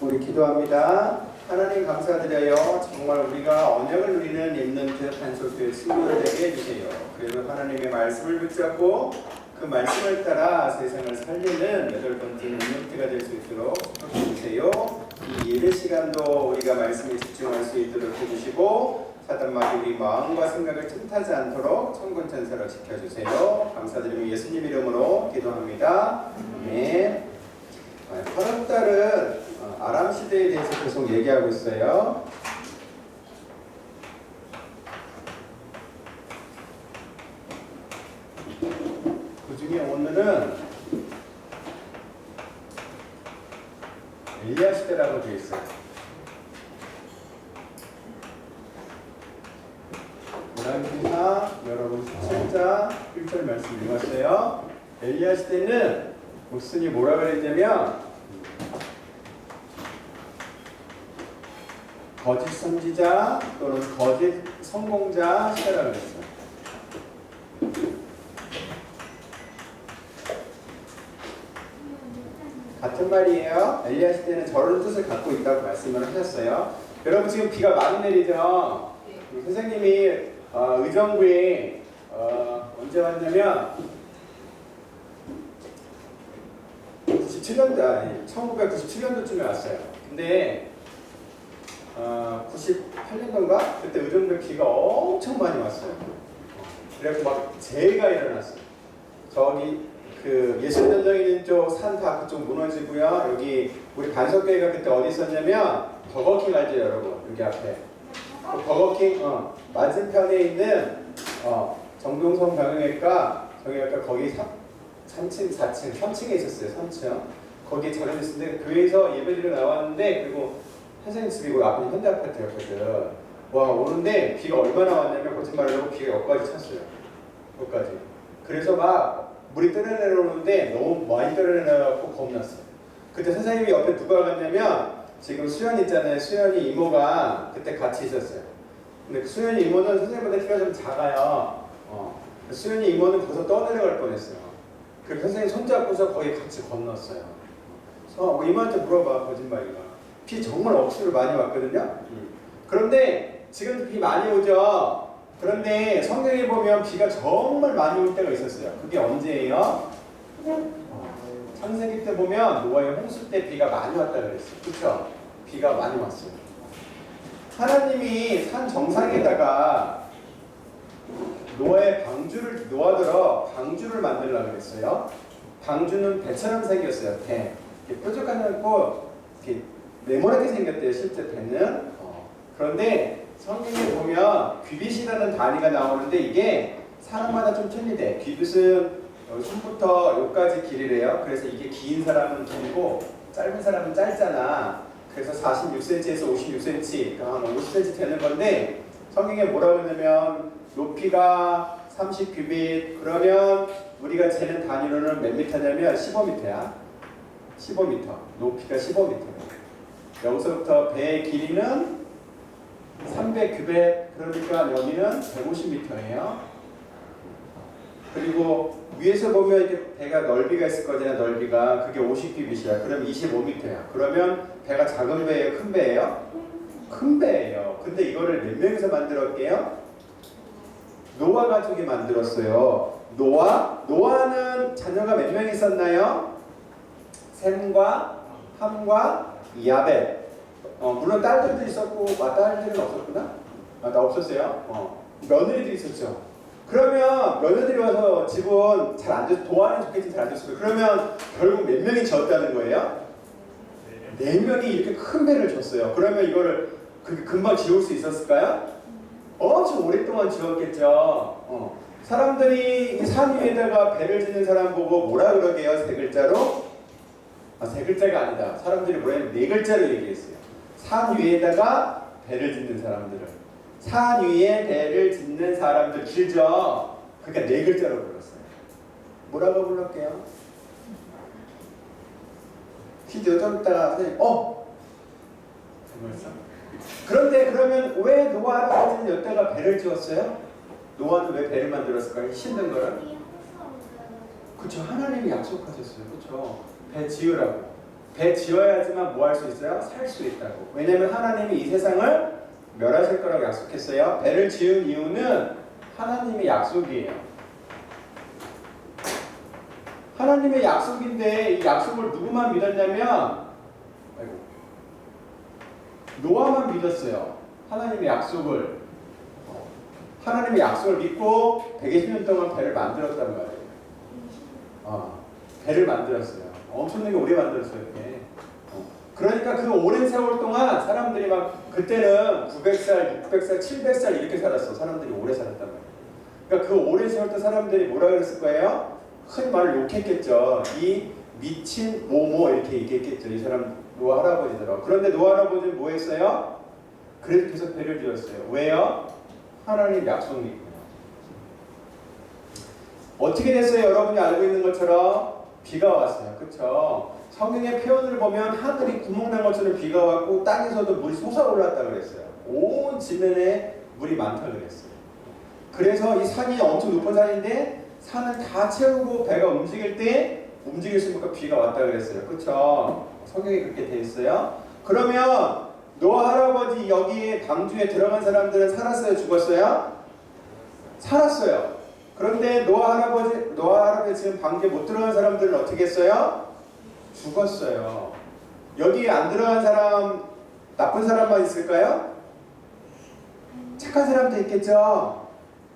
우리 기도합니다. 하나님 감사드려요. 정말 우리가 언약을 누리는 렘넌트 한솔교회 친구들 되게 해주세요. 그리고 하나님의 말씀을 붙잡고 그 말씀을 따라 세상을 살리는 여덟 번째 렘넌트가 될 수 있도록 해주세요. 이 예배 시간도 우리가 말씀에 집중할 수 있도록 해주시고 사단마귀 우리 마음과 생각을 틈타지 않도록 천군 천사로 지켜주세요. 감사드리며 예수님 이름으로 기도합니다. 아멘. 8월달은 어, 아람 시대에 대해서 계속 얘기하고 있어요. 그 중에 오늘은 엘리야 시대라고 되어 있어요. 고난기사 여러분 17장 1절 말씀 읽었어요. 엘리야 목순이 뭐라 그랬냐면 거짓 선지자 또는 거짓 성공자 시대라고 그랬어요. 같은 말이에요. 엘리야 시대는 저런 뜻을 갖고 있다고 말씀을 하셨어요. 여러분 지금 비가 많이 내리죠. 우리 선생님이 어, 의정부에 어, 언제 왔냐면 97년도 아니 1997년도쯤에 왔어요. 근데 어, 98년도인가 그때 의정부에 비가 엄청 많이 왔어요. 그래서 막 재해가 일어났어요. 저기 그 예술전당 있는 쪽 산 다 그쪽 무너지고요. 여기 우리 반석교회가 그때 어디 있었냐면 버거킹 알죠 여러분 여기 앞에 그 버거킹 어, 맞은편에 있는 어, 정동성 경영외과 경영외과 거기 3, 3층 4층 3층에 있었어요 3층 거기에 자료를 있었는데 교회에서 예배드리러 나왔는데 그리고 선생님 집이 고 앞에 현대 아파트였거든 와 오는데 비가 얼마나 왔냐면 거짓말을 하고 비가 여기까지 찼어요 여기까지 그래서 막 물이 떨어내려오는데 너무 많이 떨어내려갖고 겁났어요. 그때 선생님이 옆에 누가 갔냐면 지금 수연 있잖아요. 수연이 이모가 그때 같이 있었어요. 근데 그 수연이 이모는 선생님보다 키가 좀 작아요. 어. 수연이 이모는 거기서 떠내려갈 뻔했어요. 그 선생님 손잡고서 거기 같이 건넜어요. 그래서 뭐 이모한테 물어봐 거짓말이가. 비 정말 억수로 많이 왔거든요. 그런데 지금 비 많이 오죠. 그런데 성경에 보면 비가 정말 많이 올 때가 있었어요. 그게 언제예요? 창세기 때 보면 노아의 홍수 때 비가 많이 왔다 그랬어요. 그렇죠? 비가 많이 왔어요. 하나님이 산 정상에다가 노아의 방주를 노아들어 방주를 만들려고 그랬어요. 방주는 배처럼 생겼어요. 배. 않고 이렇게 네모나게 생겼대요. 실제 배는. 어. 그런데 성경에 보면 귀빗이라는 단위가 나오는데 이게 사람마다 좀 틀리대. 귀빗은 어, 손부터 여기까지 길이래요. 그래서 이게 긴 사람은 길고 짧은 사람은 짧잖아. 그래서 46cm에서 56cm, 그러니까 한 50cm 되는 건데 성경에 뭐라고 그러냐면 높이가 30 규빗 그러면 우리가 재는 단위로는 몇 미터냐면 15미터야. 15미터. 높이가 15미터. 여기서부터 배의 길이는 300규벳 그러니까 여기는 150m예요. 그리고 위에서 보면 이렇게 배가 넓이가 있을 거잖아요. 넓이가 그게 50규빗이야. 그럼 25m야. 그러면 배가 작은 배예요, 큰 배예요? 큰 배예요. 근데 이거를 몇 명이서 만들었게요? 노아 가족이 만들었어요. 노아? 노아는 자녀가 몇 명 있었나요? 셈과 함과 야벳. 어, 물론 딸들도 있었고 아, 딸들은 없었구나? 아, 나 없었어요. 어. 며느리도 있었죠. 그러면 며느리들이 와서 집은 잘안 줬, 도와는 좋겠지 잘 안 줬어요. 그러면 결국 몇 명이 졌다는 거예요? 네 명이 이렇게 큰 배를 줬어요. 그러면 이거를 그 금방 지울 수 있었을까요? 엄청 오랫동안 지웠겠죠. 어. 사람들이 이산 위에다가 배를 짓는 사람 보고 뭐라 그러게요? 세 글자로? 아, 세 글자가 아니다. 사람들이 했냐면 네 글자로 얘기했어요. 산 위에다가 배를 짓는 사람들을 산 위에 배를 짓는 사람들 길죠. 그러니까 네 글자로 불렀어요. 뭐라고 불렀게요? 퀴즈 좀 이따가 선생님 어 벌써 그런데 그러면 왜 노아 할아버지는 여기다가 배를 지었어요? 노아는 왜 배를 만들었을까요? 힘든 거를 그쵸 하나님이 약속하셨어요. 그쵸 배 지으라고 배 지어야지만 뭐 할 수 있어요? 살 수 있다고. 왜냐면 하나님이 이 세상을 멸하실 거라고 약속했어요. 배를 지은 이유는 하나님의 약속이에요. 하나님의 약속인데 이 약속을 누구만 믿었냐면 아이고, 노아만 믿었어요. 하나님의 약속을 어, 하나님의 약속을 믿고 120년 동안 배를 만들었단 말이에요. 어, 배를 만들었어요. 엄청나게 오래 만들었어요. 이렇게. 어, 그러니까 그 오랜 세월 동안 사람들이 막 그때는 900살, 600살, 700살 이렇게 살았어. 사람들이 오래 살았단 말이에요. 그러니까 그 오랜 세월 동안 사람들이 뭐라 그랬을 거예요? 흔히 말을 욕했겠죠. 이 미친 모모 이렇게 얘기했겠죠. 이 사람 노아 할아버지더라고. 그런데 노아 할아버지는 뭐 했어요? 그래도 계속 배를 지었어요. 왜요? 하나님 약속 믿고요. 어떻게 됐어요? 여러분이 알고 있는 것처럼 비가 왔어요. 그렇죠? 성경의 표현을 보면 하늘이 구멍난 것처럼 비가 왔고 땅에서도 물이 솟아올랐다 그랬어요. 온 지면에 물이 많다 그랬어요. 그래서 이 산이 엄청 높은 산인데 산을 다 채우고 배가 움직일 때 움직일 수 있으니까 비가 왔다 그랬어요. 그렇죠? 성경에 그렇게 돼 있어요. 그러면 노아 할아버지 여기에 방주에 들어간 사람들은 살았어요, 죽었어요? 살았어요. 그런데 노아 할아버지, 노아 할아버지 지금 방주에 못 들어간 사람들은 어떻게 했어요? 죽었어요. 여기 안 들어간 사람, 나쁜 사람만 있을까요? 착한 사람도 있겠죠.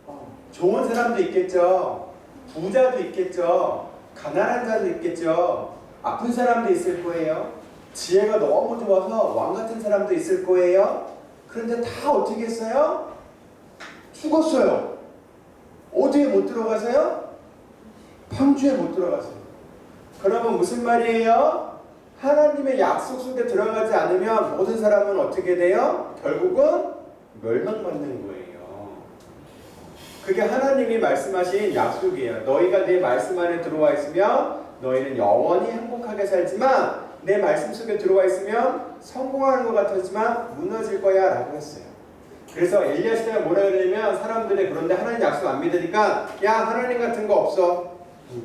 어, 좋은 사람도 있겠죠. 부자도 있겠죠. 가난한 자도 있겠죠. 아픈 사람도 있을 거예요. 지혜가 너무 좋아서 왕 같은 사람도 있을 거예요. 그런데 다 어떻게 했어요? 죽었어요. 못 들어가세요? 방주에 못 들어가세요. 그러면 무슨 말이에요? 하나님의 약속 속에 들어가지 않으면 모든 사람은 어떻게 돼요? 결국은 멸망받는 거예요. 그게 하나님이 말씀하신 약속이에요. 너희가 내 말씀 안에 들어와 있으면 너희는 영원히 행복하게 살지만 내 말씀 속에 들어와 있으면 성공하는 것 같았지만 무너질 거야 라고 했어요. 그래서 엘리야 시대가 뭐라 그러냐면 사람들이 그런데 하나님 약속 안 믿으니까 야 하나님 같은 거 없어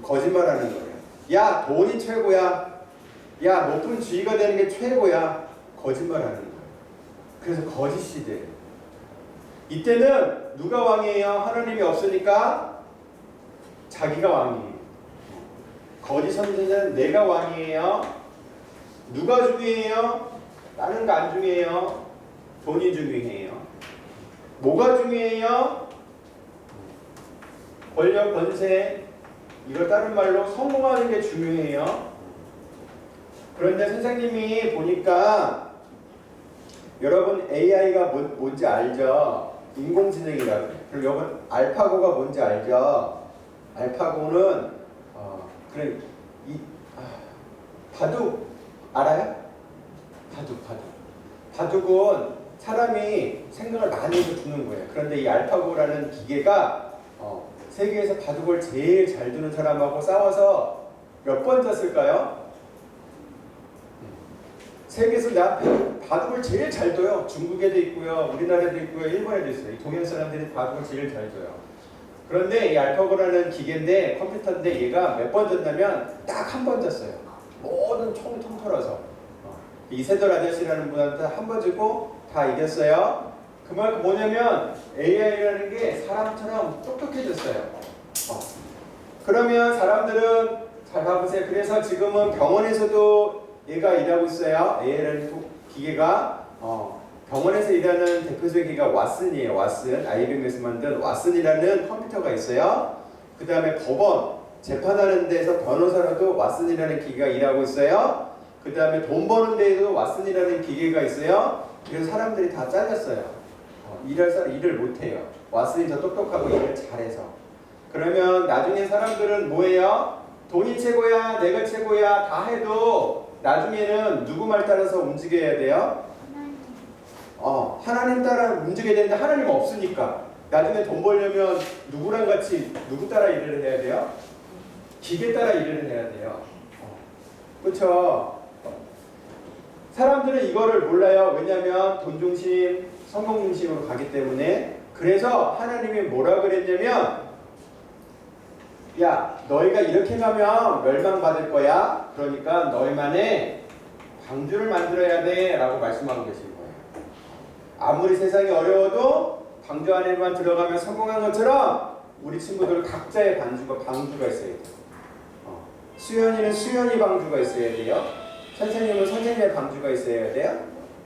거짓말하는 거예요. 야 돈이 최고야. 야 높은 주의가 되는 게 최고야. 거짓말하는 거예요. 그래서 거짓 시대예요. 이때는 누가 왕이에요? 하나님이 없으니까 자기가 왕이에요. 거짓 선지자는 내가 왕이에요. 누가 중요해요? 다른 거 안 중요해요. 돈이 중요해요. 뭐가 중요해요? 권력, 권세, 이걸 다른 말로 성공하는 게 중요해요. 그런데 선생님이 보니까 여러분 AI가 뭐, 뭔지 알죠? 인공지능이라고. 그럼 여러분 알파고가 뭔지 알죠? 알파고는 어, 그래 이 아, 바둑 알아요? 바둑 바둑. 바둑은 사람이 생각을 많이 해서 두는 거예요. 그런데 이 알파고라는 기계가 어, 세계에서 바둑을 제일 잘 두는 사람하고 싸워서 몇 번 졌을까요? 세계에서 나 바둑을 제일 잘 둬요. 중국에도 있고요, 우리나라에도 있고요, 일본에도 있어요. 이 동양 사람들이 바둑을 제일 잘 둬요. 그런데 이 알파고라는 기계인데 컴퓨터인데 얘가 몇 번 졌냐면 딱 한 번 졌어요. 모든 총을 통틀어서 어, 이세돌 아저씨라는 분한테 한번 지고 다 이겼어요. 그말 뭐냐면 AI라는 게 사람처럼 똑똑해졌어요. 어. 그러면 사람들은 잘 봐보세요. 그래서 지금은 병원에서도 얘가 일하고 있어요. AI라는 기계가 어, 병원에서 일하는 대표적인 기계가 왓슨이에요. 왓슨 IBM에서 만든 왓슨이라는 컴퓨터가 있어요. 그 다음에 법원 재판하는 데서 변호사로도 왓슨이라는 기계가 일하고 있어요. 그 다음에 돈 버는 데에도 왓슨이라는 기계가 있어요. 그래서 사람들이 다 잘렸어요. 어, 일할 사람 일을 못해요. 왓슨이 더 똑똑하고 일을 잘해서. 그러면 나중에 사람들은 뭐예요? 돈이 최고야, 내가 최고야 다 해도 나중에는 누구 말 따라서 움직여야 돼요? 어, 하나님 따라 움직여야 되는데 하나님 없으니까 나중에 돈 벌려면 누구랑 같이 누구 따라 일을 해야 돼요? 기계 따라 일을 해야 돼요. 어, 그렇죠? 사람들은 이거를 몰라요. 왜냐하면 돈 중심, 성공 중심으로 가기 때문에 그래서 하나님이 뭐라 그랬냐면 야 너희가 이렇게 가면 멸망받을 거야. 그러니까 너희만의 방주를 만들어야 돼 라고 말씀하고 계신 거예요. 아무리 세상이 어려워도 방주 안에만 들어가면 성공한 것처럼 우리 친구들 각자의 반주가 방주가 있어야 돼요. 어. 수연이는 수연이 방주가 있어야 돼요. 선생님은 선생님의 방주가 있어야 돼요.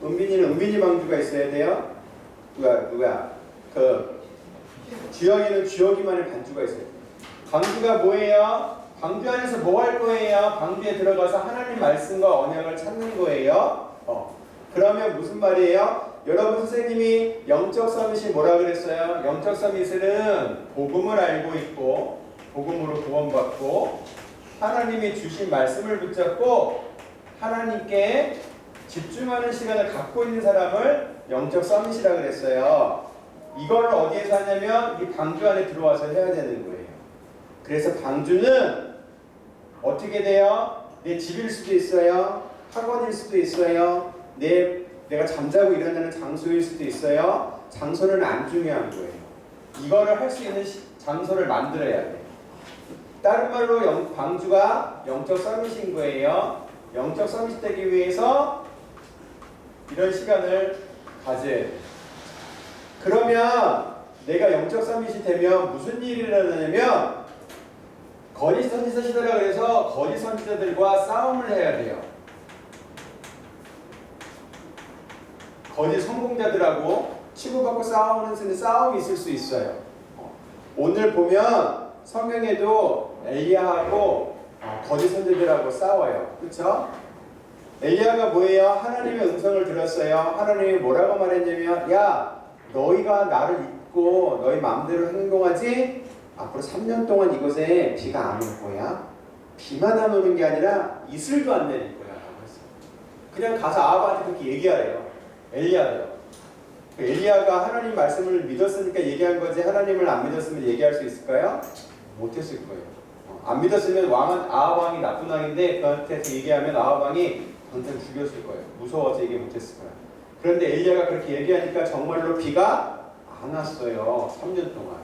은빈이는 은빈이 방주가 있어야 돼요. 누가 누가 그 주영이는 주영이만의 반주가 있어요. 방주가 뭐예요? 방주 안에서 뭐 할 거예요? 방주에 들어가서 하나님 말씀과 언약을 찾는 거예요. 어. 그러면 무슨 말이에요? 여러분 선생님이 영적 서밋이 뭐라 그랬어요? 영적 서밋은 복음을 알고 있고 복음으로 구원받고 하나님이 주신 말씀을 붙잡고 하나님께 집중하는 시간을 갖고 있는 사람을 영적 서밋이라 그랬어요. 이걸 어디에서 하냐면 이 방주 안에 들어와서 해야 되는 거예요. 그래서 방주는 어떻게 돼요? 내 집일 수도 있어요. 학원일 수도 있어요. 내 내가 잠자고 일어나는 장소일 수도 있어요. 장소는 안 중요한 거예요. 이거를 할 수 있는 시- 장소를 만들어야 돼요. 다른 말로 영- 방주가 영적 서밋인 거예요. 영적 서밋이 되기 위해서 이런 시간을 가져야 돼요. 그러면 내가 영적 서밋이 되면 무슨 일이 일어나냐면 거짓 선지자 시대라 그래서 거짓 선지자들과 싸움을 해야 돼요. 거짓 성공자들하고 치고받고 싸우는 싸움이 있을 수 있어요. 어. 오늘 보면 성경에도 엘리야하고 어, 거짓 선지자들하고 싸워요. 그렇죠? 엘리야가 뭐예요? 하나님의 음성을 들었어요. 하나님이 뭐라고 말했냐면 야 너희가 나를 잊고 너희 마음대로 행동하지 앞으로 3년 동안 이곳에 비가 안 올 거야. 비만 안 오는 게 아니라 이슬도 안 내릴 거야. 그냥 가서 아합한테 그렇게 얘기하래요. 엘리야요. 그 엘리야가 하나님 말씀을 믿었으니까 얘기한 거지 하나님을 안 믿었으면 얘기할 수 있을까요? 못했을 거예요. 어, 안 믿었으면 왕은 아합 왕이 나쁜 왕인데 그한테서 얘기하면 아합 왕이 당장 죽였을 거예요. 무서워서 얘기 못했을 거예요. 그런데 엘리야가 그렇게 얘기하니까 정말로 비가 안 왔어요. 3년 동안.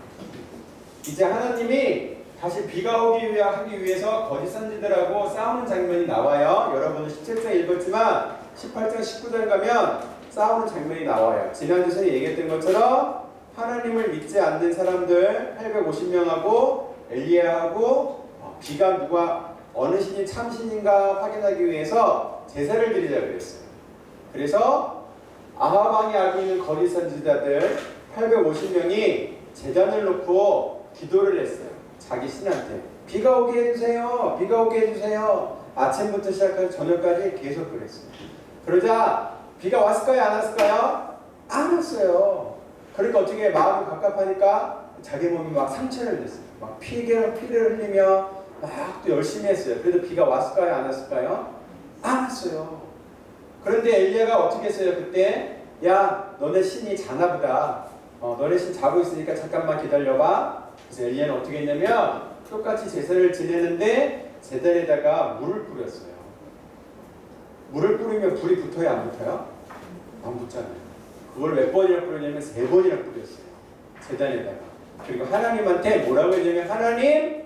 이제 하나님이 다시 비가 오기 위하 하기 위해서 거짓 선지들하고 싸우는 장면이 나와요. 여러분은 17장 읽었지만 18장 19장 가면 싸우는 장면이 나와요. 지난주 전에 얘기했던 것처럼 하나님을 믿지 않는 사람들 850명하고 엘리야하고 어, 비가 누가 어느 신이 참신인가 확인하기 위해서 제사를 드리자고 했어요. 그래서 아합 왕이 알고 있는 거짓 선지자들 850명이 재단을 놓고 기도를 했어요. 자기 신한테 비가 오게 해주세요. 비가 오게 해주세요. 아침부터 시작해서 저녁까지 계속 그랬어요. 그러자 비가 왔을까요? 안 왔을까요? 안 왔어요. 그러니까 어떻게 마음이 갑갑하니까 자기 몸이 막 상처를 냈어요. 막 피를 피를 흘리며 막 또 열심히 했어요. 그래도 비가 왔을까요? 안 왔을까요? 안 왔어요. 그런데 엘리야가 어떻게 했어요? 그때 야 너네 신이 자나 보다. 어, 너네 신 자고 있으니까 잠깐만 기다려봐. 그래서 엘리야는 어떻게 했냐면 똑같이 제사를 지내는데 제단에다가 물을 뿌렸어요. 물을 뿌리면 불이 붙어요, 안 붙어요? 안 붙잖아요. 그걸 몇 번이나 뿌렸냐면 세 번이나 뿌렸어요. 재단에다가. 그리고 하나님한테 뭐라고 했냐면 하나님,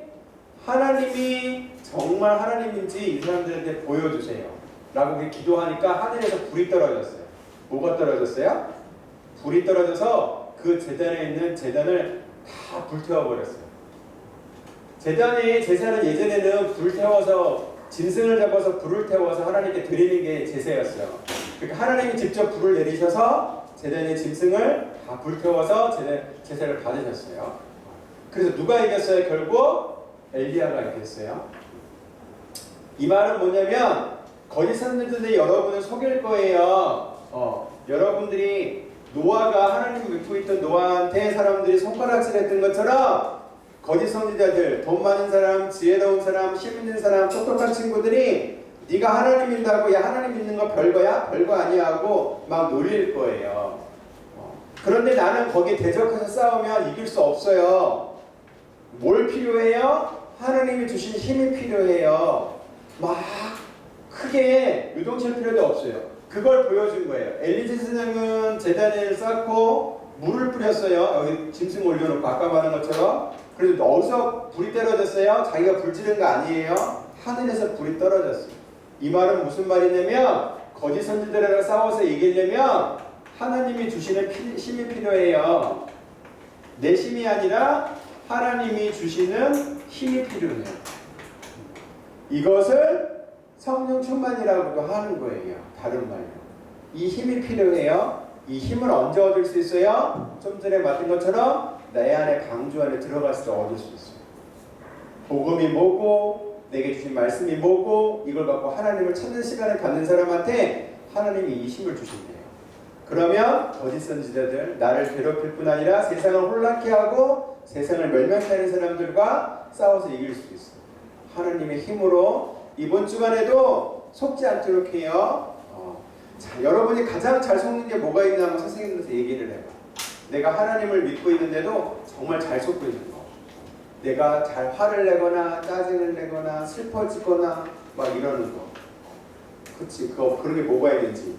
하나님이 정말 하나님인지 이 사람들한테 보여주세요. 라고 기도하니까 하늘에서 불이 떨어졌어요. 뭐가 떨어졌어요? 불이 떨어져서 그 재단에 있는 재단을 다 불태워버렸어요. 재단이 제사는 예전에는 불 태워서 짐승을 잡아서 불을 태워서 하나님께 드리는 게 제사였어요. 그러니까 하나님이 직접 불을 내리셔서 제단의 짐승을 다 불태워서 제사, 제사를 받으셨어요. 그래서 누가 이겼어요? 결국 엘리야가 이겼어요. 이 말은 뭐냐면 거짓 선지자들이 여러분을 속일 거예요. 어, 여러분들이 노아가 하나님을 믿고 있던 노아한테 사람들이 손가락질했던 것처럼 거짓 선지자들, 돈 많은 사람, 지혜로운 사람, 힘 있는 사람, 똑똑한 친구들이 네가 하나님 믿다고 야 하나님 믿는 거 별거야? 별거 아니야 하고 막 놀릴 거예요. 어. 그런데 나는 거기에 대적해서 싸우면 이길 수 없어요. 뭘 필요해요? 하나님이 주신 힘이 필요해요. 막 크게 유동칠 필요도 없어요. 그걸 보여준 거예요. 엘리제 선생은 재단을 쌓고 물을 뿌렸어요. 여기 짐승 올려놓고 아까 말한 것처럼. 그래서 어디서 불이 떨어졌어요? 자기가 불 지른 거 아니에요. 하늘에서 불이 떨어졌어요. 이 말은 무슨 말이냐면 거짓 선지자들과 싸워서 이기려면 하나님이 주시는 피- 힘이 필요해요. 내 힘이 아니라 하나님이 주시는 힘이 필요해요. 이것을 성령 충만이라고도 하는 거예요. 다른 말로. 이 힘이 필요해요. 이 힘을 언제 얻을 수 있어요? 좀 전에 말한 것처럼 내 안에 방주 안에 들어갔을 때 얻을 수 있어요. 복음이 뭐고 내게 주신 말씀이 뭐고 이걸 갖고 하나님을 찾는 시간을 갖는 사람한테 하나님이 이 힘을 주신대요. 그러면 거짓 선지자들 나를 괴롭힐 뿐 아니라 세상을 혼란케 하고 세상을 멸망케 하는 사람들과 싸워서 이길 수 있어요. 하나님의 힘으로 이번 주간에도 속지 않도록 해요. 어. 자, 여러분이 가장 잘 속는 게 뭐가 있나 한번 선생님한테 얘기를 해봐. 내가 하나님을 믿고 있는데도 정말 잘 속고 있는 거. 내가 잘 화를 내거나 짜증을 내거나 슬퍼지거나 막 이러는 거. 그치 그거 그런 게 뭐가 있는지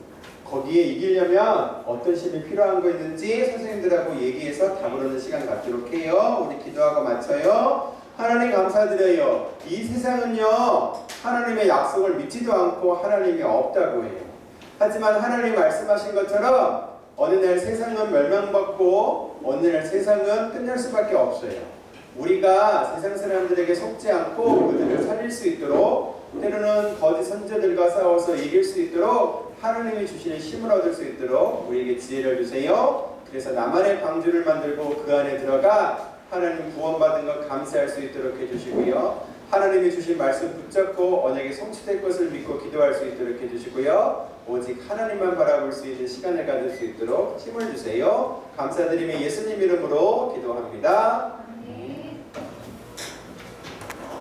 거기에 이기려면 어떤 힘이 필요한 거 있는지 선생님들하고 얘기해서 얻는 시간 갖도록 해요. 우리 기도하고 마쳐요. 하나님 감사드려요. 이 세상은요 하나님의 약속을 믿지도 않고 하나님이 없다고 해요. 하지만 하나님 말씀하신 것처럼 어느 날 세상은 멸망받고 어느 날 세상은 끝날 수밖에 없어요. 우리가 세상 사람들에게 속지 않고 그들을 살릴 수 있도록 때로는 거짓 선제들과 싸워서 이길 수 있도록 하나님이 주시는 힘을 얻을 수 있도록 우리에게 지혜를 주세요. 그래서 나만의 방주를 만들고 그 안에 들어가 하나님 구원받은 것 감사할 수 있도록 해주시고요. 하나님이 주신 말씀 붙잡고 언약이 성취될 것을 믿고 기도할 수 있도록 해주시고요. 오직 하나님만 바라볼 수 있는 시간을 가질 수 있도록 힘을 주세요. 감사드리며 예수님 이름으로 기도합니다.